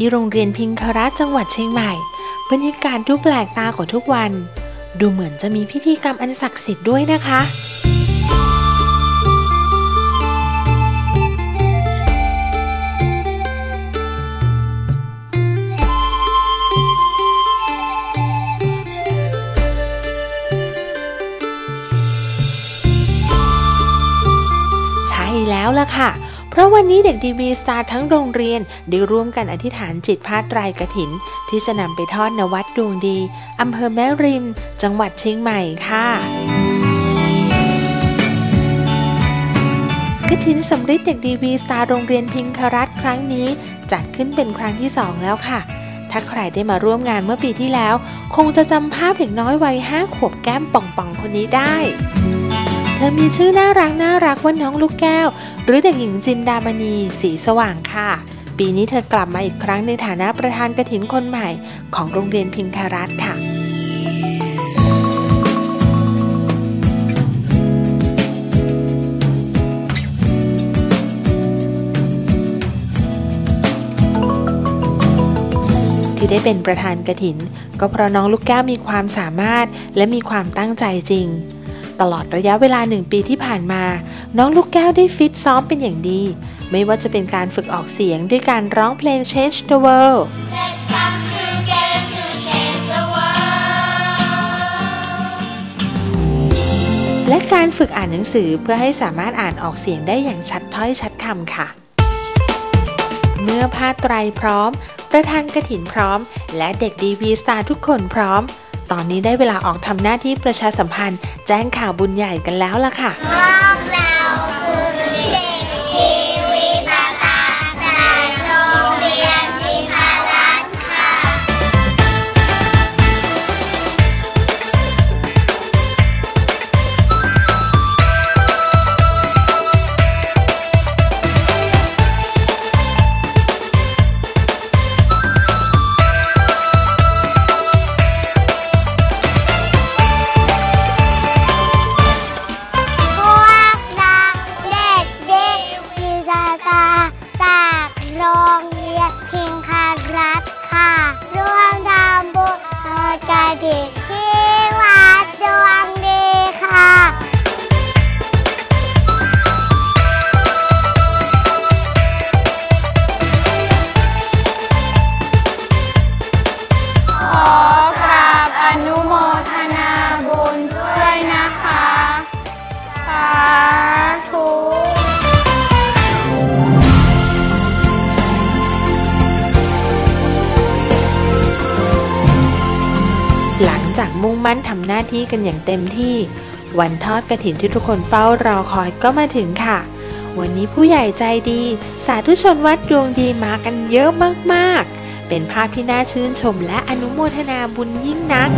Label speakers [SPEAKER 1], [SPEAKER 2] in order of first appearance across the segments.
[SPEAKER 1] ที่โรงเรียนพิงคารัจังหวัดเชียงใหม่ บรรยากาศดูแปลกตากว่าทุกวัน ดูเหมือนจะมีพิธีกรรมอันศักดิ์สิทธิ์ด้วยนะคะแล้วล่ะค่ะ ราะวันนี้เด็กดีวีสตาร์ทั้งโรงเรียนได้ร่วมกันอธิษฐานจิตพาดไตรกถิน ที่จะนำไปทอดนวัดดวงดีอำเภอแม่ริม จังหวัดเชียงใหม่ค่ะกะถินสำริดเด็กดีวีสตาร์โรงเรียนพิงครัตครั้งนี้ จัดขึ้นเป็นครั้งที่สองแล้วค่ะถ้าใครได้มาร่วมงานเมื่อปีที่แล้ว คงจะจำภาพเด็กน้อยวัยห้าขวบแก้มป่องๆคนนี้ได้ เธอมีชื่อน่ารักน่ารักว่าน้องลูกแก้ว หรือเด็กหญิงจินดามณีสีสว่างค่ะ ปีนี้เธอกลับมาอีกครั้งในฐานะประธานกระถินคนใหม่ ของโรงเรียนพิงคารัตค่ะที่ได้เป็นประธานกระถิน ก็เพราะน้องลูกแก้วมีความสามารถและมีความตั้งใจจริง ตลอดระยะเวลาหนึ่งปีที่ผ่านมา น้องลูกแก้วได้ฟิตซ้อมเป็นอย่างดี ไม่ว่าจะเป็นการฝึกออกเสียงด้วยการร้องเพลง Change the World และการฝึกอ่านหนังสือเพื่อให้สามารถอ่านออกเสียงได้อย่างชัดถ้อยชัดคำค่ะ เมื่อผ้าไตรพร้อม ประธานกระถินพร้อม และเด็กดีวีสตาร์ทุกคนพร้อม ตอนนี้ได้เวลาออกทำหน้าที่ประชาสัมพันธ์ แจ้งข่าวบุญใหญ่กันแล้วล่ะค่ะ จากมุ่งมั่นทำหน้าที่กันอย่างเต็มที่ วันทอดกระถินที่ทุกคนเฝ้ารอคอยก็มาถึงค่ะ วันนี้ผู้ใหญ่ใจดี สาธุชนวัดดวงดีมากันเยอะมากๆ เป็นภาพที่น่าชื่นชมและอนุโมทนาบุญยิ่งนัก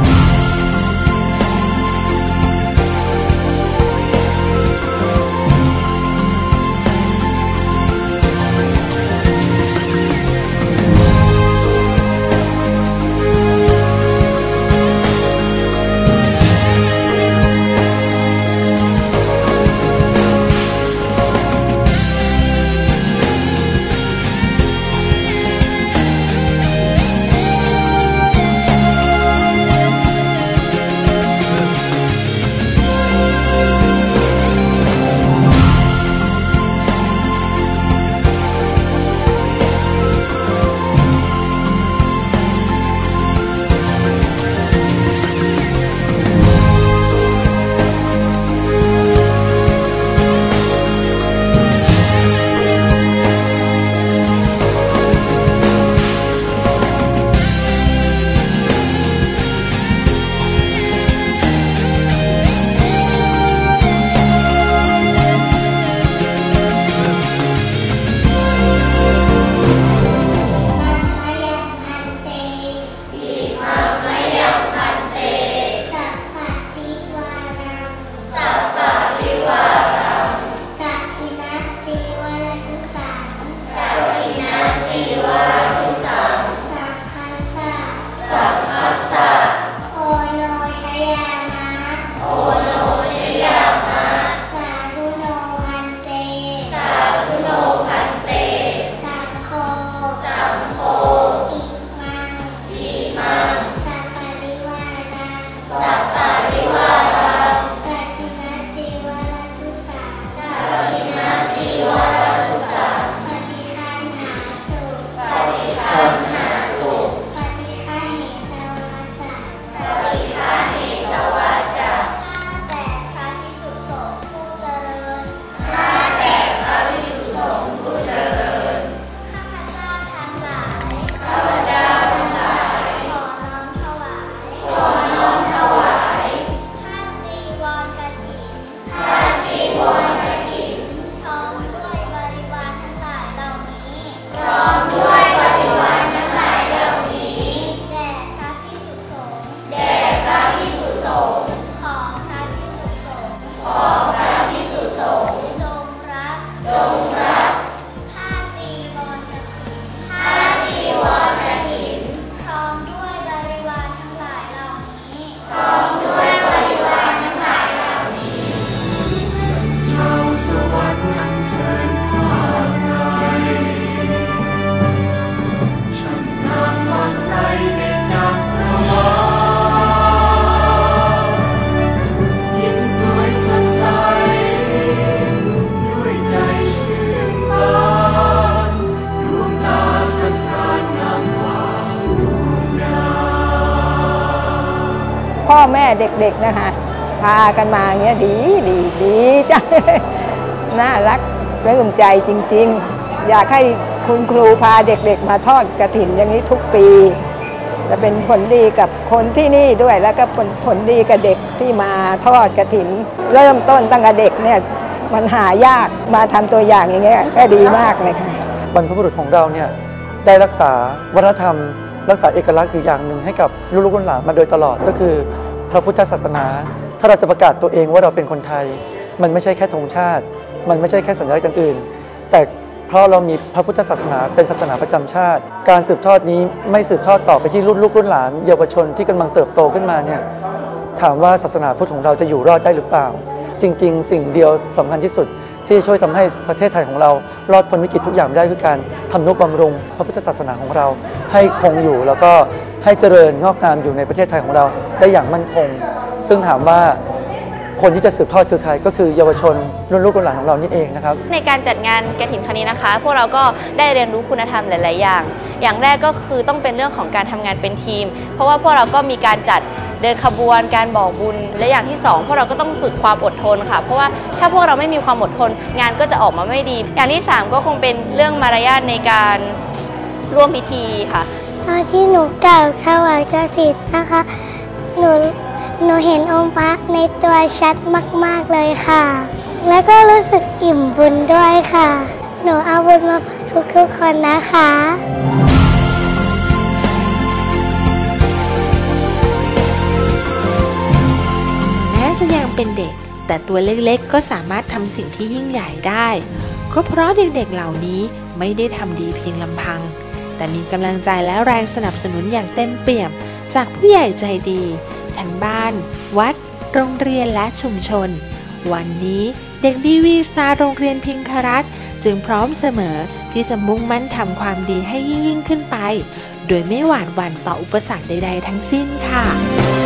[SPEAKER 2] เด็กๆนะคะ พากันมาอย่างเงี้ยดีดีดีจังน่ารักปลื้มใจจริง ๆ อยากให้คุณครูพาเด็กๆ มาทอดกระถิ่นอย่างนี้ทุกปี จะเป็นผลดีกับคนที่นี่ด้วยแล้วก็ผลผลดีกับเด็กที่มาทอดกระถิ่น เริ่มต้นตั้งแต่เด็กเนี่ยมันหายากมาทำตัวอย่างอย่างเงี้ยก็ดีมากเลยค่ะ
[SPEAKER 3] บรรพบุรุษของเราเนี่ยได้รักษาวัฒนธรรม รักษาเอกลักษณ์อยู่อย่างหนึ่งให้กับลูกๆหลานมาโดยตลอดก็คือ พระพุทธศาสนา ถ้าเราจะประกาศตัวเองว่าเราเป็นคนไทย มันไม่ใช่แค่ธงชาติ มันไม่ใช่แค่สัญลักษณ์อย่างอื่น แต่เพราะเรามีพระพุทธศาสนาเป็นศาสนาประจำชาติ การสืบทอดนี้ไม่สืบทอดต่อไปที่รุ่นลูกรุ่นหลาน เยาวชนที่กำลังเติบโตขึ้นมาเนี่ยถามว่าศาสนาพุทธของเราจะอยู่รอดได้หรือเปล่า จริง ๆ สิ่งเดียวสำคัญที่สุด ที่ช่วยทำให้ประเทศไทยของเรา รอดพ้นวิกฤตทุกอย่างได้คือการทำนุบำรุง พระพุทธศาสนาของเราให้คงอยู่แล้วก็ให้เจริญงอกงามอยู่ในประเทศไทยของเราได้อย่างมั่นคง ซึ่งถามว่าคนที่จะสืบทอดคือใครก็คือเยาวชนรุ่นลูกรุ่นหลานของเรานี่เองนะครับ
[SPEAKER 4] ในการจัดงานกระถินครั้งนี้นะคะ พวกเราก็ได้เรียนรู้คุณธรรมหลาย ๆ อย่าง อย่างแรกก็คือต้องเป็นเรื่องของการทำงานเป็นทีม เพราะว่าพวกเราก็มีการจัด เดินขบวนการบอกบุญ และอย่างที่สองพวกเราก็ต้องฝึกความอดทนค่ะ เพราะว่าถ้าพวกเราไม่มีความอดทน งานก็จะออกมาไม่ดี อย่างที่สามก็คงเป็นเรื่องมารยาทในการร่วมพิธีค่ะ
[SPEAKER 5] ตอนที่หนูกล่าวถวายกสิทธิ์นะคะ หนูหนูเห็นองค์พระในตัวชัดมาก ๆ เลยค่ะ แล้วก็รู้สึกอิ่มบุญด้วยค่ะ หนูเอาบุญมาฝากทุกๆคนนะคะ
[SPEAKER 1] ยังเป็นเด็ก แต่ตัวเล็กๆ ก็สามารถทำสิ่งที่ยิ่งใหญ่ได้ ก็เพราะเด็กๆเหล่านี้ไม่ได้ทำดีเพียงลำพัง แต่มีกำลังใจและแรงสนับสนุนอย่างเต็มเปี่ยม จากผู้ใหญ่ใจดี ทั้งบ้าน วัด โรงเรียนและชุมชน วันนี้เด็กดีวีสตาร์โรงเรียนพิงครัตจึงพร้อมเสมอที่จะมุ่งมั่นทำความดีให้ยิ่งยิ่งขึ้นไป โดยไม่หวาดหวั่นต่ออุปสรรคใด ๆ ทั้งสิ้นค่ะ